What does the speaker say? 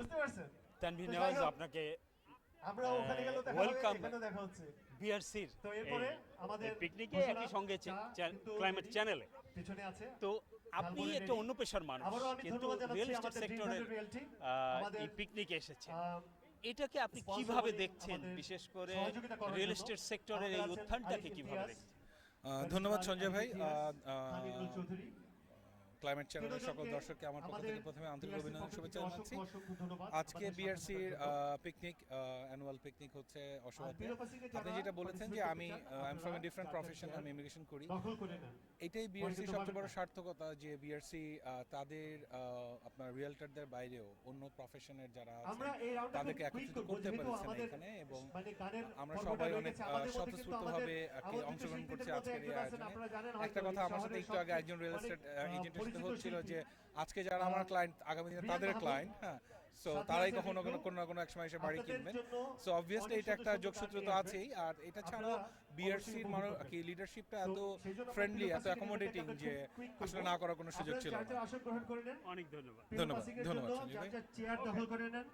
বুঝতে পারছেন? তানভীর তো নেওয়াজ আপনাকে আমরা ওখানে গেলেও দেখা হচ্ছে। বিআরসির তো এরপরে আমাদের পিকনিকে একই সঙ্গে ক্লাইমেট চ্যানেলে পিছনে আছে। তো আপনি একটা অন্য পেশার মানুষ কিন্তু রিয়েল এস্টেট সেক্টরের এই পিকনিকে এসেছেন এটাকে আপনি কীভাবে দেখছেন? বিশেষ করে রিয়েল এস্টেট সেক্টরের এই উত্থানটাকে কীভাবে দেখছেন? ধন্যবাদ সঞ্জয় ভাই। ক্লাইমেট চ্যানেলের সকল দর্শককে আমার পক্ষ থেকে প্রথমে আন্তরিক অভিনন্দন শুভেচ্ছা জানাচ্ছি। আজকে বিআরসির। পিকনিক অ্যানুয়াল পিকনিক হচ্ছে অসমাতে যারা আপনি যেটা বলেছেন যে আমি I am from a different profession আমি ইমিগ্রেশন করি। এটাই বিআরসি সবচেয়ে বড় সার্থকতা যে বিআরসি তাদের আপনার রিয়েলটারদের বাইরেও অন্য প্রফেশনের যারা আছে তাদেরকে একত্রিত করতে পেরেছেন এখানে এবং মানে আমরা সবাই অনেক স্বতঃস্ফূর্তভাবে অংশগ্রহণ করছে আজকের এই আয়োজনে। একটা কথা আমার সাথে একটু আগে একজন রিয়েল এস্টেট এজেন্টের পরিচিত হচ্ছিল যে আজকে যারা আমার ক্লায়েন্ট আগামী দিনে তাদের ক্লায়েন্ট হ্যাঁ সো তারাই কখনো কোনো কোনো না কোনো এক সময় এসে বাড়ি কিনবেন সো অবভিয়াসলি এটা একটা যোগসূত্র তো আছেই। আর এটা ছাড়াও বিআরসির মানে উপভোগ কি লিডারশিপটা এত ফ্রেন্ডলি এত অ্যাকোমোডেটিং যে আসলে না করার কোনো সুযোগ ছিল না। গ্রহণ করে নেন। অনেক ধন্যবাদ। ধন্যবাদ, ধন্যবাদ চেয়ার দখল করে নেন।